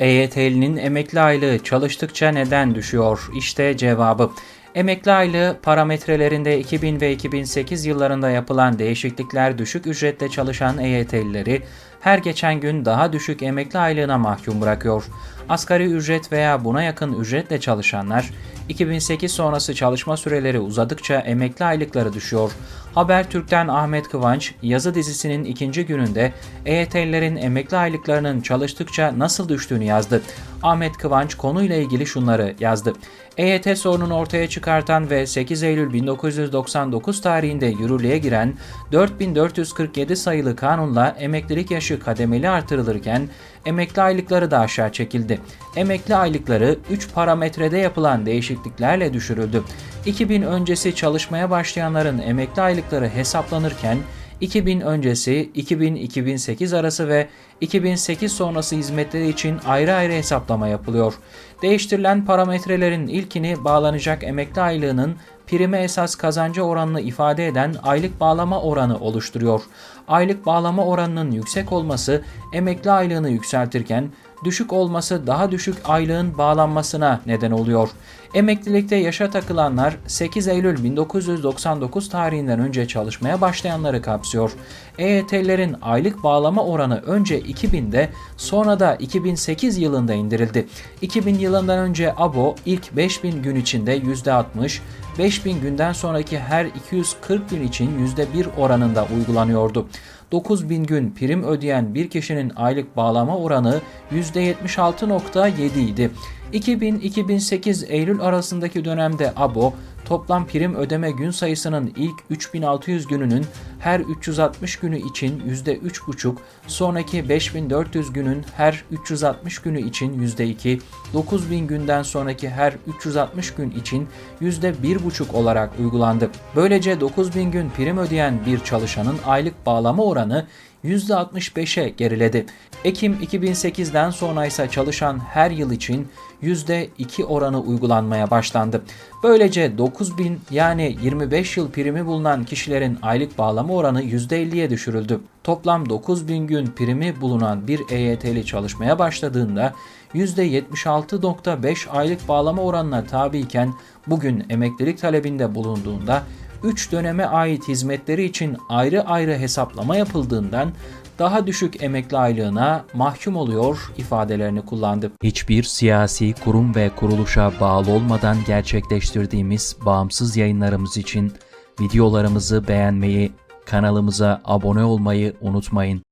EYT'linin emekli aylığı çalıştıkça neden düşüyor? İşte cevabı. Emekli aylığı parametrelerinde 2000 ve 2008 yıllarında yapılan değişiklikler düşük ücretle çalışan EYT'lileri her geçen gün daha düşük emekli aylığına mahkum bırakıyor. Asgari ücret veya buna yakın ücretle çalışanlar 2008 sonrası çalışma süreleri uzadıkça emekli aylıkları düşüyor. Habertürk'ten Ahmet Kıvanç yazı dizisinin ikinci gününde EYT'lilerin emekli aylıklarının çalıştıkça nasıl düştüğünü yazdı. Ahmet Kıvanç konuyla ilgili şunları yazdı. EYT sorununu ortaya çıkartan ve 8 Eylül 1999 tarihinde yürürlüğe giren 4447 sayılı kanunla emeklilik yaşı kademeli artırılırken emekli aylıkları da aşağı çekildi. Emekli aylıkları 3 parametrede yapılan değişikliklerle düşürüldü. 2000 öncesi çalışmaya başlayanların emekli aylıkları hesaplanırken 2000 öncesi, 2000-2008 arası ve 2008 sonrası hizmetleri için ayrı ayrı hesaplama yapılıyor. Değiştirilen parametrelerin ilkini bağlanacak emekli aylığının prime esas kazancı oranını ifade eden aylık bağlama oranı oluşturuyor. Aylık bağlama oranının yüksek olması emekli aylığını yükseltirken düşük olması daha düşük aylığın bağlanmasına neden oluyor. Emeklilikte yaşa takılanlar 8 Eylül 1999 tarihinden önce çalışmaya başlayanları kapsıyor. EYT'lerin aylık bağlama oranı önce 2000'de sonra da 2008 yılında indirildi. 2000 yılından önce ABO ilk 5000 gün içinde %60, 5000 günden sonraki her 240 gün için %1 oranında uygulanıyordu. 9000 gün prim ödeyen bir kişinin aylık bağlama oranı %76.7 idi. 2000-2008 Eylül arasındaki dönemde ABO toplam prim ödeme gün sayısının ilk 3600 gününün her 360 günü için %3,5, sonraki 5400 günün her 360 günü için %2, 9000 günden sonraki her 360 gün için %1,5 olarak uygulandı. Böylece 9000 gün prim ödeyen bir çalışanın aylık bağlama oranı %65'e geriledi. Ekim 2008'den sonra ise çalışan her yıl için %2 oranı uygulanmaya başlandı. Böylece 9000 yani 25 yıl primi bulunan kişilerin aylık bağlama oranı %50'ye düşürüldü. Toplam 9000 gün primi bulunan bir EYT'li çalışmaya başladığında %76.5 aylık bağlama oranına tabiyken bugün emeklilik talebinde bulunduğunda 3 döneme ait hizmetleri için ayrı ayrı hesaplama yapıldığından daha düşük emekli aylığına mahkum oluyor ifadelerini kullandı. Hiçbir siyasi kurum ve kuruluşa bağlı olmadan gerçekleştirdiğimiz bağımsız yayınlarımız için videolarımızı beğenmeyi, kanalımıza abone olmayı unutmayın.